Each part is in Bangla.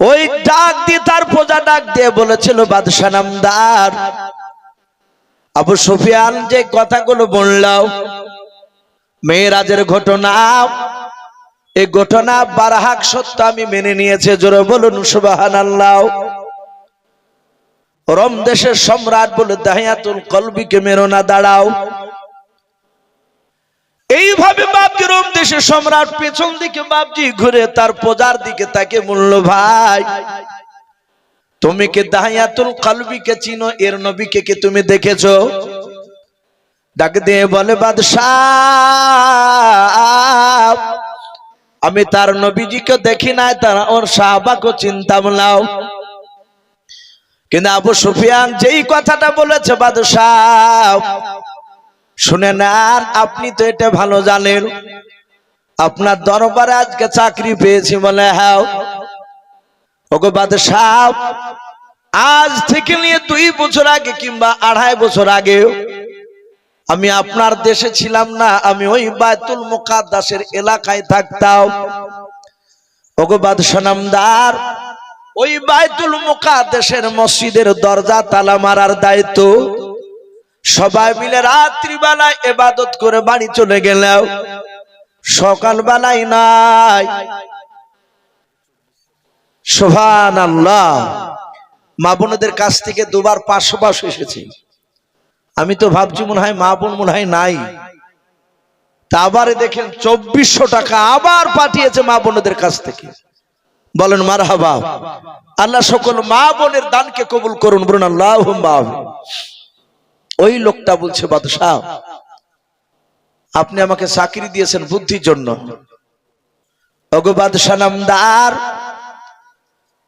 ওই ডাক দিয়ে তার প্রজা ডাক দিয়ে বলেছিল, বাদশাহ নামদার, আবু সুফিয়ান যে কথাগুলো বললাম মেয়েরাজের ঘটনা এই ঘটনা বারাহাক সত্য আমি মেনে নিয়েছে, জোরে বলুন সুবাহান আল্লাহ রম দেশের সম্রাট বলে, দাহিয়াতুল কলবিকে মেরো না, দাঁড়াও। এইভাবে বাপজি রোম দেশের সম্রাট পেছন দিকে বাপজি ঘুরে তার প্রজার দিকে তাকে মূল্য ভাই, তুমি কি দাহিয়াতুল কলবিকে চিনো? এর নবীকে কি তুমি দেখেছ? ডাক দিয়ে বলে, বাদশাহ, আমি তার নবীজিকে দেখি নাই, তার ওর সাহাবাকে চিন্তাম নাও কিন্তু আবু সুফিয়ান যেই কথাটা বলেছে, বাদশাহ শুনে নেন আপনি তো এটা ভালো জানেন। আপনার দরবারে আজকে চাকরি পেয়েছি বলে হ্যাঁ। ওগো বাদশাহ, আজ থেকে নিয়ে দুই বছর আগে কিংবা আড়াই বছর আগে আমি আপনার দেশে ছিলাম না, আমি ওই বায়তুল মুকাদ্দাসের এলাকায় থাকতাম। ওগো বাদশাহ নামদার, ওই বায়তুল মুকাদ্দাসের মসজিদের দরজা তালা মারার দায়িত্ব। সবাই মিলে রাত্রিবেলায় এবাদত করে বাড়ি চলে গেলেও সকালবেলায় নাই। সোভান আল্লাহ মা বোনদের কাছ থেকে দুবার পাঁচশো পাঁচশো এসেছি। আমি তো ভাবছি মনে হয় মা বোন মনে হয় নাই। তা আবার দেখেন চব্বিশশো টাকা আবার পাঠিয়েছে মা বোনদের কাছ থেকে। বলেন মার হাবা আল্লাহ সকল মা বোনের দানকে কবুল করুন, বলুন আল্লাহ ওই লোকটা বলছে, বাদশাহ, আপনি আমাকে চাকরি দিয়েছেন বুদ্ধির জন্য।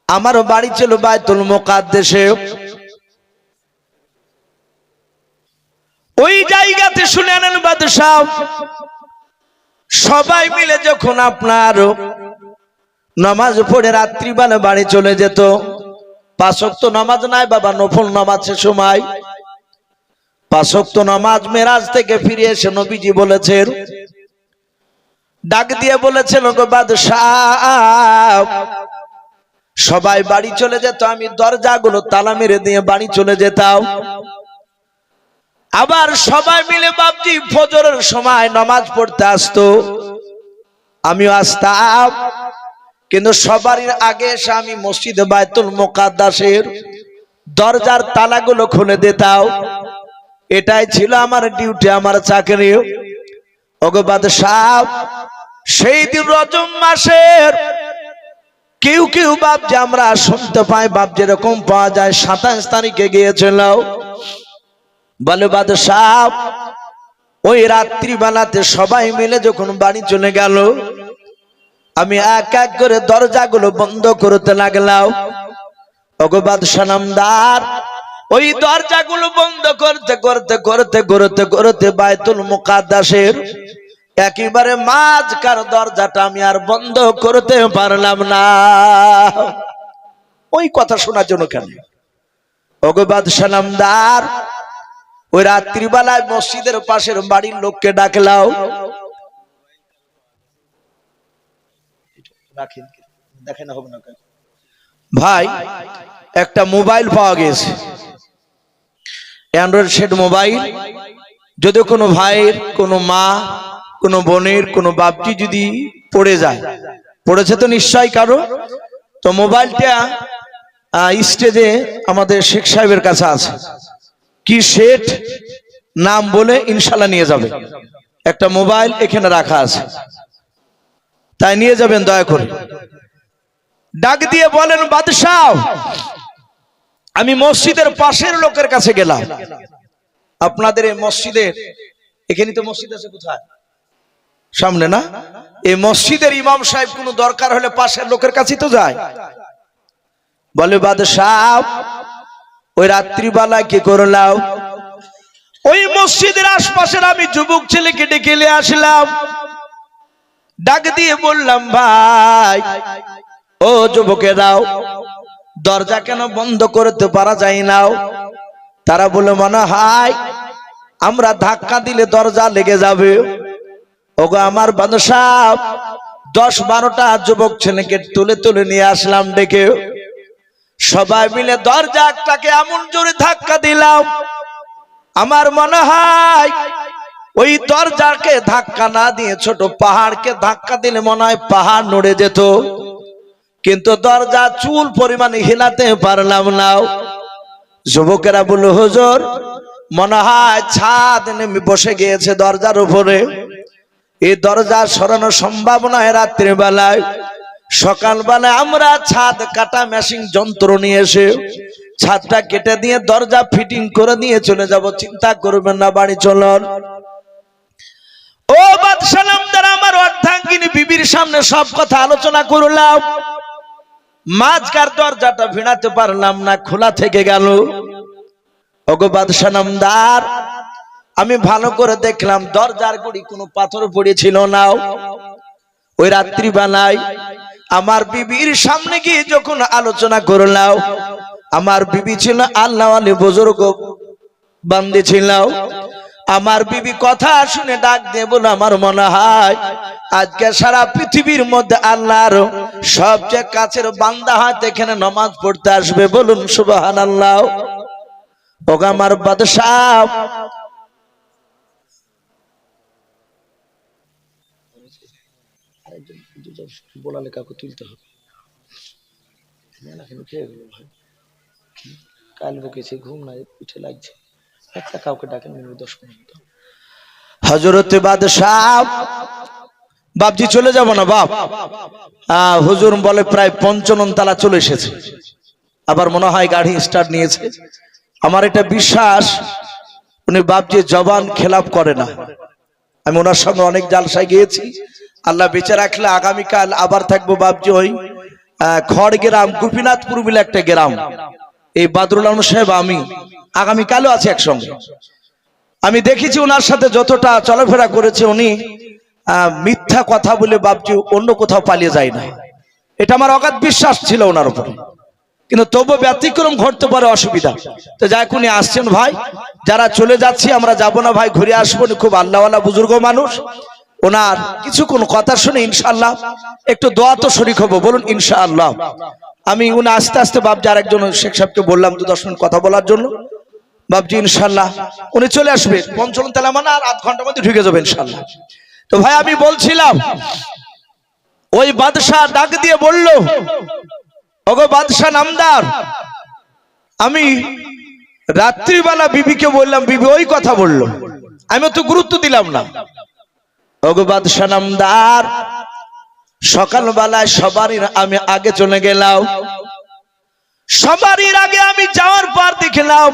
আমার বাড়ি ছিল বায়তুল মোকাদ্দেশে ওই জায়গাতে শুনে নেন বাদশাহ, সবাই মিলে যখন আপনার নামাজ পড়ে রাত্রিবেলা বাড়ি চলে যেত পাঁচক তো নামাজ নাই, বাবা, নফল নামাজ সে সময় পাঁচক তো নামাজ মেরাজ থেকে ফিরে এসে নবীজি বলেছেন, ডাক দিয়ে বলেছেন সবাই বাড়ি চলে যেত, আমি দরজাগুলো তালা মেরে দিয়ে বাড়ি চলে যেতাম। আবার সবাই মিলে বাপজি ফজরের সময় নামাজ পড়তে আসতো। আমিও আসতাম, কিন্তু সবারই আগে এসে আমি মসজিদে বায়তুল মোকাদ্দাসের দরজার তালাগুলো খুলে দিতাম। এটাই ছিল আমার ডিউটি আমার চাকরি। অগবাদ সাহ সেই দিন রজম মাসের কেউ কেউ বাপ যে আমরা শুনতে পাই, বাপ যেরকম পাওয়া যায়, সাতাশ তারিখে গিয়েছিল। বলে বাদশাহ, ওই রাত্রিবেলাতে সবাই মিলে যখন বাড়ি চলে গেল, আমি এক এক করে দরজাগুলো বন্ধ করতে লাগলাম। অগবাদ বাদশাহ নামদার ওই দরজাগুলো বন্ধ করতে করতে করতে করতে করতে বায়তুল মুকাদ্দাসের একেবারে মাঝকার দরজাটা আমি আর বন্ধ করতে পারলাম না। ওই কথা শোনার জন্য কেন? ওগো বাদশাহ নামদার, ওই রাত্রিবেলায় মসজিদের পাশের বাড়ির লোককে ডাকলাও। দেখেন হবে না ভাই, একটা মোবাইল পাওয়া গেছে। অ্যান্ড্রয়েড সেট মোবাইল যদি কোনো ভাইয়ের, কোনো মা, কোনো বোনের, কোনো বাপটি যদি পড়ে যায়, পড়েছে তো নিশ্চয় কারও, তো মোবাইলটা স্টেজে আমাদের শেখ সাহেবের কাছে আছে। কি সেট নাম বলে ইনশাল্লাহ নিয়ে যাবে। একটা মোবাইল এখানে রাখা আছে। তাই নিয়ে যাবেন দয়া করে। ডাক দিয়ে বলেন, বাদশাহ! আমি মসজিদের পাশের লোকের কাছে গেলাম। আপনাদের এই মসজিদের এখানে তো মসজিদ আছে কোথায়? সামনে না? এই মসজিদের ইমাম সাহেব কোনো দরকার হলে পাশের লোকের কাছেই তো যায়। বলে, বাদশাহ, ওই রাত্রিবেলায় কি করলাম? ওই মসজিদের আশপাশের আমি যুবক ছেলেকে ডেকে আসলাম। ডাক দিয়ে বললাম, ভাই, ও যুবকেরাও দরজা কেন বন্ধ করতে পারা যায় নাও তারা বলে, মনে হয় আমরা ধাক্কা দিলে দরজা লেগে যাবে। ওগো আমার বাদশাহ দশ বারোটা যুবক ছেলেকে তুলে তুলে নিয়ে আসলাম ডেকে। সবাই মিলে দরজাটাকে এমন জোরে ধাক্কা দিলাম। আমার মনে হয় ওই দরজাকে ধাক্কা না দিয়ে ছোট পাহাড়কে ধাক্কা দিলে মনে হয় পাহাড় নড়ে যেত। কিন্তু দরজা চুল পরিমাণে হিলাতে পারলাম না। যুবকেরা বলল হুজুর মনে হয় ছাদ নেমে বসে গিয়েছে দরজার উপরে। এই দরজা সরানো সম্ভব নয় রাত্রি বেলায় সকালবেলায় আমরা ছাদ কাটা মেশিন যন্ত্র নিয়ে এসে ছাদটা কেটে দিয়ে দরজা ফিটিং করে নিয়ে চলে যাব। চিন্তা করবেন না, বাড়ি চলন। ও বাদশালাম দ্বারা আমার অর্ধাঙ্গিনী বিবির সামনে সব কথা আলোচনা করলাম। মাঝকার দরজাটা ভিড়াতে পারলাম না, খোলা থেকে গেল। ওগো বাদশানামদার আমি ভালো করে দেখলাম দরজার গুড়ি কোনো পাথর পড়েছিল না। ওই রাত্রি বেলায় আমার বিবির সামনে গিয়ে যখন আলোচনা করলাম, আমার বিবি ছিল আল্লাহ আলী বুজুর্গ, বান্দি ছিল। আমার বিবি কথা শুনে ডাক দিয়ে বলে আমার মনে হয় আজকে সারা পৃথিবীর মধ্যে আল্লাহর সবচেয়ে কাছের বান্দা হাত এখানে নমাজ পড়তে আসবে। বলুন সুবাহান আল্লাহ ওগা আমার বাদশাহ। বলালে তুলতে হবে। কাল ঘুম নাই, উঠে লাগছে। একটা কাউকে ডাকেন মিনিট দশ মিনিট হজরতে বাদশাহ, বাপজি চলে যাব না, বাপ? হুজুর বলে প্রায় পঞ্চনন তালা চলে এসেছে। আবার মনে হয় গাড়ি স্টার্ট নিয়েছে। আমার এটা বিশ্বাস, উনি বাপজি জবান খেলাপ করে না। আমি ওনার সঙ্গে অনেক জালসায় গিয়েছি। আল্লাহ বেঁচে রাখলে আগামীকাল আবার থাকব বাপজি ওই খড় গ্রাম গোপীনাথপুর বলে একটা গ্রাম। এই বাদরুল সাহেব, আমি আগামীকালও আছে একসঙ্গে। আমি দেখেছি ওনার সাথে যতটা চলাফেরা করেছে উনি মিথ্যা কথা বলে বাপজি অন্য কোথাও পালিয়ে যায় না। এটা আমার অগাধ বিশ্বাস ছিল ওনার উপরে। কিন্তু তবু ব্যতিক্রম ঘটতে পারে অসুবিধা। তো যাই উনি আসছেন ভাই। যারা চলে যাচ্ছি, আমরা যাব না ভাই, ঘুরে আসব। খুব আল্লাহওয়ালা বুজুর্গ মানুষ। ওনার কিছু কোন কথা শুনে ইনশাআল্লাহ একটু দোয়া তো শরিক হব, বলুন ইনশাআল্লাহ। আমি উনি আস্তে আস্তে বাপজি আর একজন শেখ সাহেবকে বললাম দু দশ মিনিট কথা বলার জন্য। বাপজি ইনশাল্লাহ। উনি চলে আসবে। পঞ্চম তেলা মানে আর আধ ঘণ্টার মধ্যে ঢুকে যাবে ইনশাল্লাহ। তো ভাই, আমি বলছিলাম, ওই বাদশাহ ডাক দিয়ে বলল, ওগো বাদশাহ নামদার, আমি রাত্রিবেলা বিবিকে বললাম, বিবি ওই কথা বলল। আমি তো গুরুত্ব দিলাম না। ওগো বাদশাহ নামদার, সকালবেলায় সবারই আমি আগে চলে গেলাম। সবারই আগে আমি যাওয়ার পর দেখলাম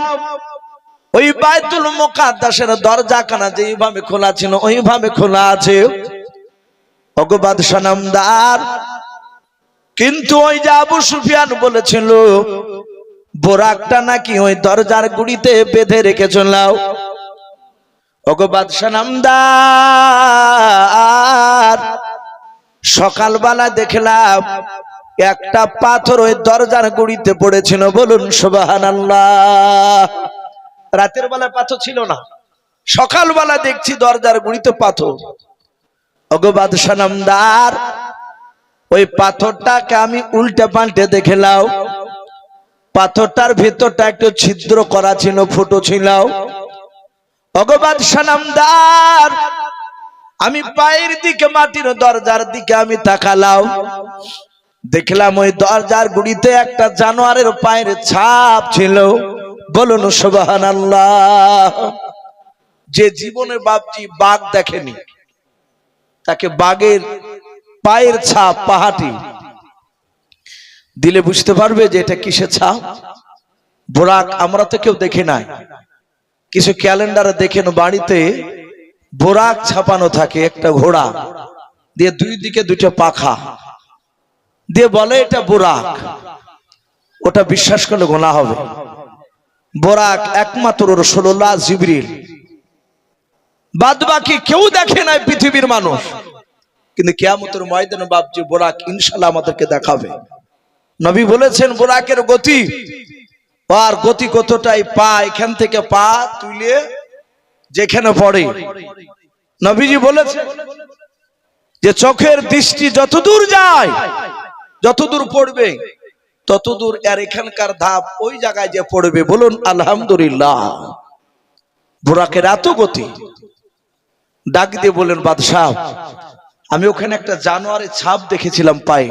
ওই বাইতুল মোকাদ্দাসের দরজা কানা যেইভাবে খোলা ছিল, ওইভাবে খোলা আছে। ভগবাদ সানামদার কিন্তু ওই যে আবু সুফিয়ান বলেছিল, বোরাকটা নাকি ওই দরজার গুড়িতে বেঁধে রেখে চলাও ভগবাদ সানামদার সকালবেলা দেখলাম, একটা পাথর ওই দরজার গুড়িতে পড়েছিল, বলুন সুবাহান রাতের বেলা পাথর ছিল না। সকালবেলা দেখছি দরজার গুড়িতে পাথর। অগবাদ সানামদার ওই পাথরটাকে আমি উল্টে পাল্টে দেখলাম পাথরটার ভেতরটা একটু ছিদ্র করা ছিল, ফুটো ছিল। অগবাদ সানামদার আমি পায়ের দিকে, মাটির দরজার দিকে আমি তাকালাম। দেখলাম ওই দরজার গুড়িতে একটা জানোয়ারের পায়ের ছাপ ছিল। বলুন সুবাহান আল্লাহ যে জীবনে বাপজি বাঘ দেখেনি, তাকে বাঘের পায়ের ছাপ পাহাটি দিলে বুঝতে পারবে যে এটা কিসের ছাপ? বোরাক আমরা তো কেউ দেখি নাই। কিছু ক্যালেন্ডারে দেখেন বাড়িতে বোরাক ছাপানো থাকে একটা ঘোড়া, দিয়ে দুই দিকে দুটো পাখা। দিয়ে বলে এটা বোরাক। ওটা বিশ্বাস করলে গোনা হবে। বোরাক একমাত্র রসুল্লাহ জিবরিল। বাদ বাকি কেউ দেখে নাই পৃথিবীর মানুষ। কিন্তু কেয়ামতের ময়দানে বাপজি বোরাক ইনশাল্লাহ আমাদেরকে দেখাবে। নবী বলেছেন, বোরাকের গতি। আর গতি কতটাই? পা এখান থেকে পা তুলে যেখানে পড়ে। নবীজি বলেছেন যে, চোখের দৃষ্টি যতদূর যায়, যতদূর পড়বে ততদূর আর এখানকার ধাপ ওই জায়গায় যে পড়বে, বলুন, আলহামদুলিল্লাহ। বুরাকের এত গতি। ডাক দিয়ে বলেন বাদশাহ, আমি ওখানে একটা জানোয়ারের ছাপ দেখেছিলাম পাই।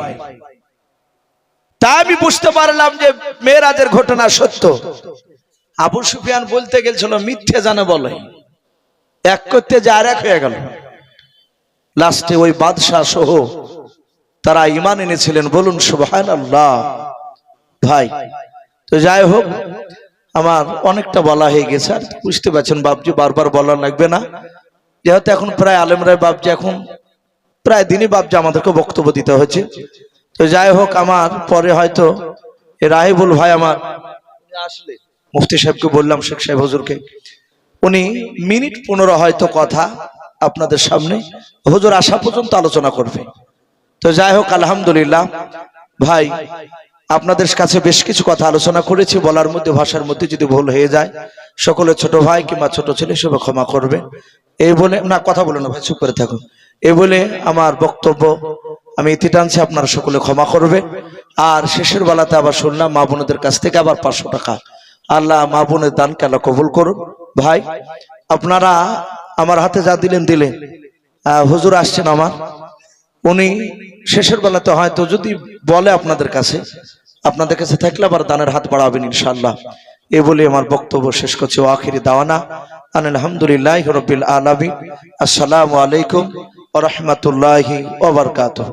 তা আমি বুঝতে পারলাম যে মেয়েরাজের ঘটনা সত্য। আবু সুফিয়ান বলতে গেছিল মিথ্যে জানে বলে। এক করতে যে আর এক হয়ে গেল। লাস্টে ওই বাদশাহ সহ তারা ইমান এনেছিলেন, বলুন সুবহান আল্লাহ ভাই। তো যাই হোক, আমার অনেকটা বলা হয়ে গেছে, আর বুঝতে পারছেন বাবজি বারবার বলা লাগবে না। যেহেতু এখন প্রায় আলেমরাই বাবজি এখন প্রায় দিনই বাবজি আমাদেরকে বক্তব্য দিতে হয়েছে। তো যাই হোক, আমার পরে হয়তো রাহিবুল ভাই আমার আসলে মুফতি সাহেবকে বললাম, শেখ সাহেব হুজুরকে। উনি মিনিট পনেরো হয়তো কথা আপনাদের সামনে, হজুর আসা পর্যন্ত আলোচনা করবে। তো যাই হোক, আলহামদুলিল্লাহ, ভাই আপনাদের কাছে বেশ কিছু কথা আলোচনা করেছি, বলার মধ্যে, ভাষার মধ্যে যদি ভুল হয়ে যায়, সকলে ছোট ভাই কিংবা ছোট ছেলে সবে ক্ষমা করবে। এই বলে না, কথা বলে না ভাই, চুপ করে থাকো এই বলে আমার বক্তব্য, আমি ইতি টানছি, আপনারা সকলে ক্ষমা করবে। আর শেষের বেলাতে আবার শুনলাম, মা বোনদের কাছ থেকে আবার পাঁচশো টাকা। আল্লাহ মা বোনের দান কেলা কবুল করুন ভাই, আপনারা আমার হাতে যা দিলেন দিলেন। হুজুর আসছেন আমার। উনি শেষের বেলাতে হয়তো যদি বলে আপনাদের কাছে আপনাদের কাছে থাকলে আবার দানের হাত বাড়াবেন ইনশাল্লাহ এ বলে আমার বক্তব্য শেষ করছি। ও আখিরি দাওয়ানা আন আলহামদুলিল্লাহ রবিল আলমী আসসালামু আলাইকুম ওরহমতুল্লাহি ওবরকাতুহ